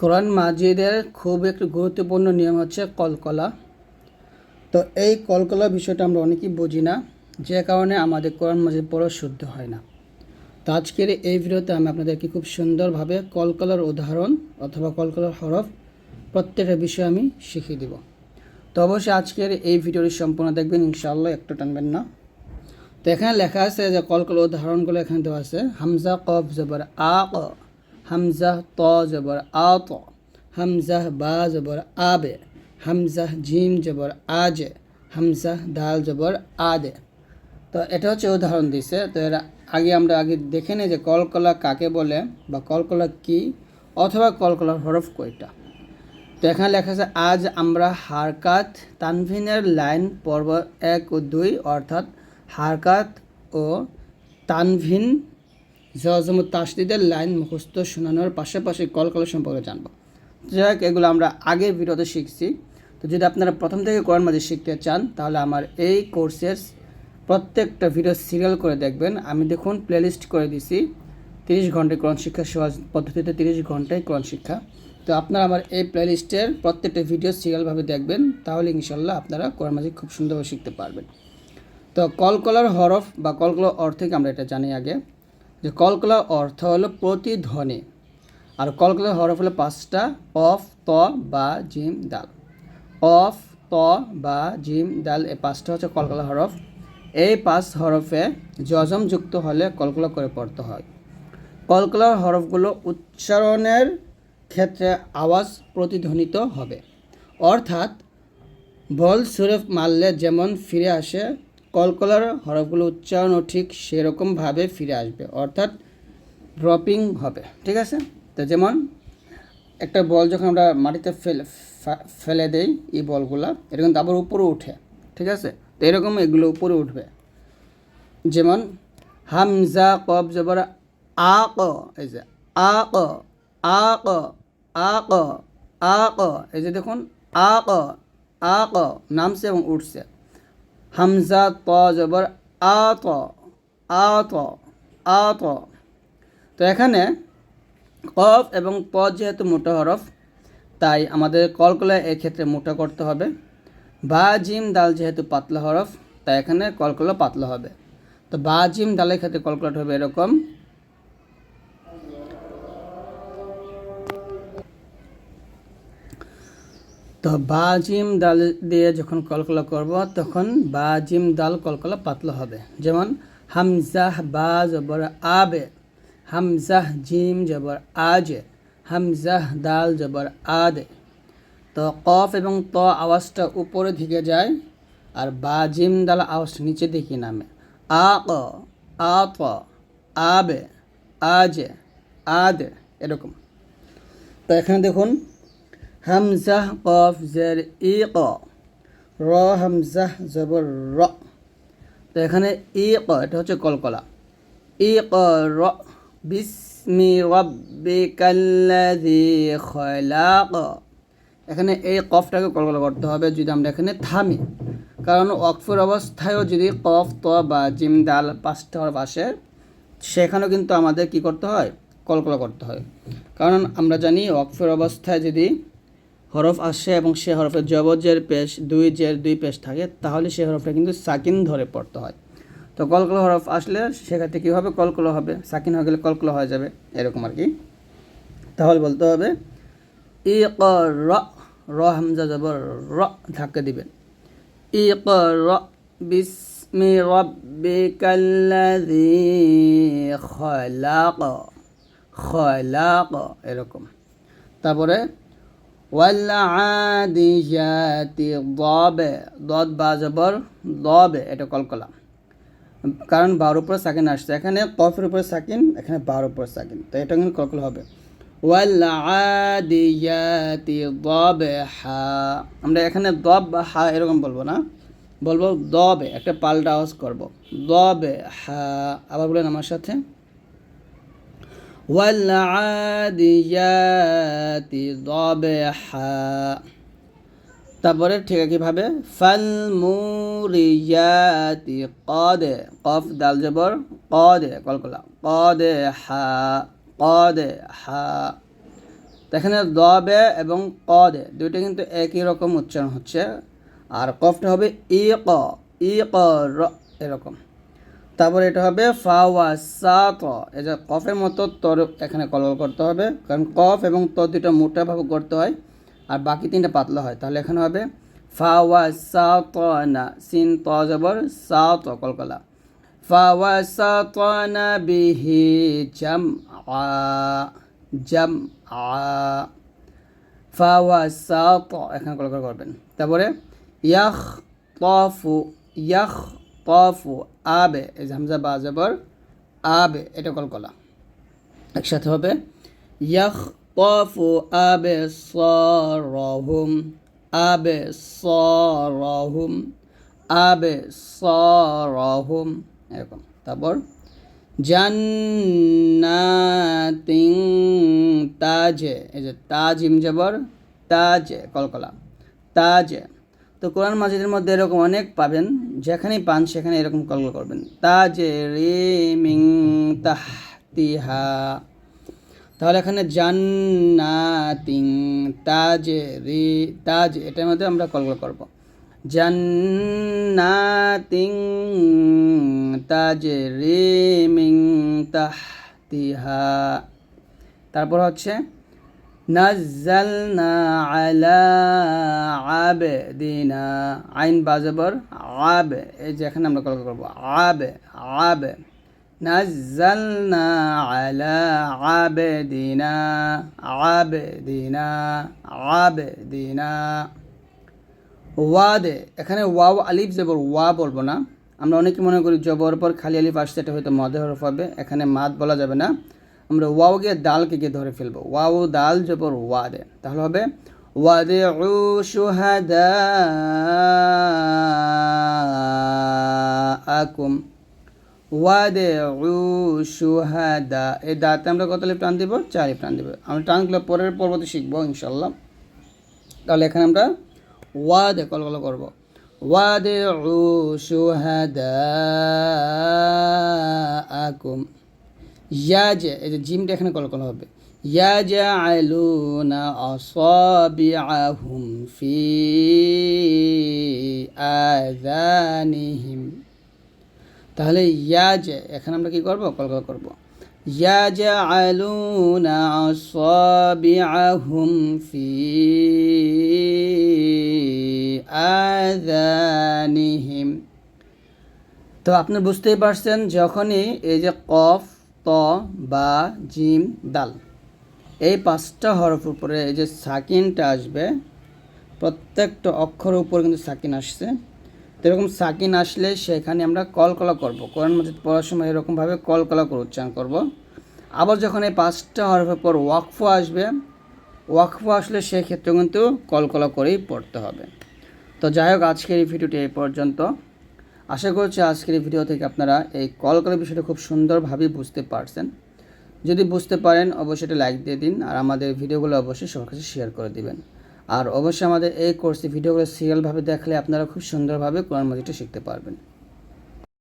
কোরআন মাজিদের খুব একটি গুরুত্বপূর্ণ নিয়ম হচ্ছে কলকলা। তো এই কলকলা বিষয়টা আমরা অনেকেই বুঝি না, যে কারণে আমাদের কোরআন মাজিদ পড়া শুদ্ধ হয় না। তো আজকের এই ভিডিওতে আমি আপনাদেরকে খুব সুন্দরভাবে কলকলার উদাহরণ অথবা কলকলার হরফ প্রত্যেকটা বিষয় আমি শিখিয়ে দিব। তো অবশ্যই আজকের এই ভিডিওটি সম্পূর্ণ দেখবেন, ইনশাআল্লাহ একটু টানবেন না। তো এখানে লেখা আছে যে কলকলার উদাহরণগুলো এখানে দেওয়া আছে, হামজা কফ জবর আ ক। হামজা ত জবর আ ত হামজাহ বা জবর আবে হামজাহ জিম জবর আজে হামজাহ দাল জবর আদে। তো এটা হচ্ছে উদাহরণ দিছে। তো এর আগে আমরা আগে দেখে নিই যে কলকলা কাকে বলে বা কলকলা কি অথবা কলকলার হরফ কয়টা। তো এখানে লেখা আছে, আজ আমরা হারকাত তানভিনের লাইন পর্ব এক ও দুই অর্থাৎ হারকাত ও তানভিন জজম তাসদিদের লাইন মুখস্থ শোনানোর পাশাপাশি কলকলা সম্পর্কে জানব। যাই এগুলো আমরা আগের ভিডিওতে শিখছি। তো যদি আপনারা প্রথম থেকে কোরআন মাঝে শিখতে চান, তাহলে আমার এই কোর্সের প্রত্যেকটা ভিডিও সিরিয়াল করে দেখবেন। আমি দেখুন প্লেলিস্ট করে দিছি। তিরিশ ঘন্টায় কোরআন শিক্ষা, সহজ পদ্ধতিতে তিরিশ ঘন্টায় কোরআন শিক্ষা। তো আপনারা আমার এই প্লেলিস্টের প্রত্যেকটা ভিডিও সিরিয়ালভাবে দেখবেন, তাহলে ইনশাল্লাহ আপনারা কোরআন মাঝে খুব সুন্দরভাবে শিখতে পারবেন। তো কলকলার হরফ বা কলকলার অর্থকে আমরা এটা জানি আগে। যে কলকলার অর্থ হলো প্রতিধ্বনি। আর কলকলার হরফ হলো পাঁচটা, অফ, ত, বা, জিম, দাল। অফ, ত, বা, জিম, দাল এই পাঁচটা হচ্ছে কলকলা হরফ। এই পাঁচ হরফে জজম যুক্ত হলে কলকলা করে পড়তে হয়। কলকলার হরফগুলো উচ্চারণের ক্ষেত্রে আওয়াজ প্রতিধ্বনিত হবে। অর্থাৎ বল সুরেফ মারলে যেমন ফিরে আসে কলকলার হরফগুলো উচ্চারণও ঠিক সেরকমভাবে ফিরে আসবে, অর্থাৎ ড্রপিং হবে, ঠিক আছে? তো যেমন একটা বল যখন আমরা মাটিতে ফেলে ফেলে দেই এই বলগুলা, এটা কিন্তু আবার উপরে উঠে, ঠিক আছে? তো এরকম এগুলো উপরে উঠবে। যেমন হামজা কব জবর আ ক এই যে আ ক আ ক আ ক আ ক এই যে দেখুন আ ক আ ক নামছে এবং উঠছে। হামজা, ত, জবর আত আত আ, ত আ, ত। তো এখানে কফ এবং প যেহেতু মোটা হরফ, তাই আমাদের কলকলা এক্ষেত্রে মোটা করতে হবে। বা, জিম ডাল যেহেতু পাতলা হরফ, তাই এখানে কলকলা পাতলা হবে। তো বা, জিম ডালের ক্ষেত্রে কলকলাটা হবে এরকম। তো বা জিম ডাল দিয়ে যখন কলকলা করব, তখন বা জিম ডাল কলকলা পাতলা হবে। যেমন হামজাহ বা জবর আবে হামজাহ জিম জবর আজে হামজাহ দাল জবর আদে। তো কফ এবং ত আওয়াজটা উপরে দিকে যায় আর বা জিম দাল আওয়াজটা নিচে দিকে নামে। আ ক, আ ত, আবে, আজে, আদে, এরকম। তো এখানে দেখুন হামজাহ কফ জের ই ক র হামজাহ জবর র তো এখানে ই ক এটা হচ্ছে কলকলা। ই ক র বিসমি রব্বিকাল্লাযী খলাক এখানে এই কফটাকে কলকলা করতে হবে যদি আমরা এখানে থামি। কারণ অক্ষর অবস্থায়ও যদি কফ ত বা জিম, দাল পাঁচটা আসে, সেখানেও কিন্তু আমাদের কি করতে হয়? কলকলা করতে হয়। কারণ আমরা জানি অক্ষর অবস্থায় যদি হরফ আসে এবং সে হরফের জবজের পেশ, দুই জের, দুই পেশ থাকে, তাহলে সে হরফটা কিন্তু সাকিন ধরে পড়তে হয়। তো কলকলা হরফ আসলে সেক্ষেত্রে কীভাবে কলকলা হবে? সাকিন হয়ে গেলে কলকলা হয়ে যাবে, এরকম আর কি। তাহলে বলতে হবে ই ক র র হামজা জবর, র ধাক্কা দিবেন ই ক র বিসমি রব্বিকাল্লাযী খলাক খলাক, এরকম। তারপরে বা এটা কলকলা কারণ বারোর উপরে সাকিন আসছে। এখানে কফের উপরে সাকিন, এখানে বারোর উপরে সাকিন। তো এটা কিন্তু কলকলা হবে। হা আমরা এখানে দব বা হা এরকম বলব না। বলব দবে, একটা পাল্টা আওয়াজ করব। দবে হা আবার বলেন আমার সাথে। والعاديات ضبحا তারপরে ঠিক একইভাবে ফাল মুরিয়াতি কদে কফ দাল জবর কদে কলকলা কদে হা কদে হা তো এখানে দবে এবং কদে দুইটা কিন্তু একই রকম উচ্চারণ হচ্ছে আর কফটা হবে ই ক ই ক র এরকম তারপর এটা হবে ফাওয়া এই যে কফের মতো তর এখানে কলকল করতে হবে, কারণ কফ এবং ত দুটো মোটাভাবে করতে হয়, আর বাকি তিনটা পাতলা হয়। তাহলে এখানে হবে ফাওয়া সাত না সিন ত জবর, সাত কলকলা। ফাওয়া সাত না বিহি জাম আ জাম আ ফাওয়া সাত এখানে কলকল করবেন। তারপরে ইয়াখ তফু ইয়াখ তফু আবে, এই হামজা বা জবর, আবে, এটা কলকলা একসাথে হবে তফু আবে সরহুম আবে সরহুম আবে সরহুম এরকম। তারপর জান্নাতিং তাজে, এই যে তাজিম জবর, তাজে কলকলা তাজে। তো কোরআন মাজিদের মধ্যে এরকম অনেক পাবেন, যেখানেই পান সেখানে এরকম কলকল করবেন। তাজে রে মিং তাহতিহা। তাহলে এখানে জান্নাতিং তাজে রে তাজ, এটার মধ্যে আমরা কলকল করব। জান্নাতিং তাজে রে মিং তাহতিহা। তারপর হচ্ছে নাজ্জালনা আলা আবেদিনা। আইন বাজবর আবে, এই যে এখানে আমরা কলকা করব। আবে আবে। নাজ্জালনা আলা আবেদিনা। আবেদিনা ওয়াদে, এখানে ওয়াও আলিফ জবর ওয়া বলব না। আমরা অনেকে মনে করি জবর পর খালি আলিফ আসছে, এটা হয়তো মদে হরফ হবে। এখানে মাদ বলা যাবে না। আমরা ওয়াও গিয়ে দালকে গিয়ে ধরে ফেলব। ওয়াও দাল জবর ওয়াদে, তাহলে হবে সুহাদা আকুম ওয়াদে উ সুহাদা এই দাঁতে আমরা কত লিপ টান দিব? চার টান দিব। আমরা টানগুলো পরের পর্বতে শিখব ইনশাল্লাহ তাহলে এখানে আমরা ওয়াদে কলকল করব। ওয়াদে উ আকুম ইয়াজে এই যে জিমটা এখানে কলকল হবে। ইয়াজআলুনা আসাবিআহুম ফি আযানিহিম। তাহলে ইয়াজে এখানে আমরা কি করব? কলকল করব। ইয়াজআলুনা আসাবিআহুম ফি আযানিহিম। তো আপনি বুঝতেই পারছেন, যখনই এই যে কফ ত, বা, জিম, দাল। এই পাঁচটা হরফ উপরে এই যে সাকিনটা আসবে, প্রত্যেকটা অক্ষর উপরে কিন্তু সাকিন আসছে। তো এরকম সাকিন আসলে সেখানে আমরা কলকলা করব। কোরআন মজিদ পড়ার সময় এরকমভাবে কলকলা করে উচ্চারণ করব। আবার যখন এই পাঁচটা হরফের পর ওয়াকফ আসবে, ওয়াকফ আসলে সেক্ষেত্রে কিন্তু কলকলা করেই পড়তে হবে। তো যাই হোক, আজকের এই ভিডিওটি এই পর্যন্ত। আশা করছি আজকের এই ভিডিও থেকে আপনারা এই কল করার বিষয়টা খুব সুন্দরভাবে বুঝতে পারছেন। যদি বুঝতে পারেন, অবশ্যই এটা লাইক দিয়ে দিন আর আমাদের ভিডিওগুলো অবশ্যই সবার কাছে শেয়ার করে দিবেন। আর অবশ্যই আমাদের এই কোর্সে ভিডিওগুলো সিরিয়ালভাবে দেখলে আপনারা খুব সুন্দরভাবে কোরআন মাজিদটা শিখতে পারবেন।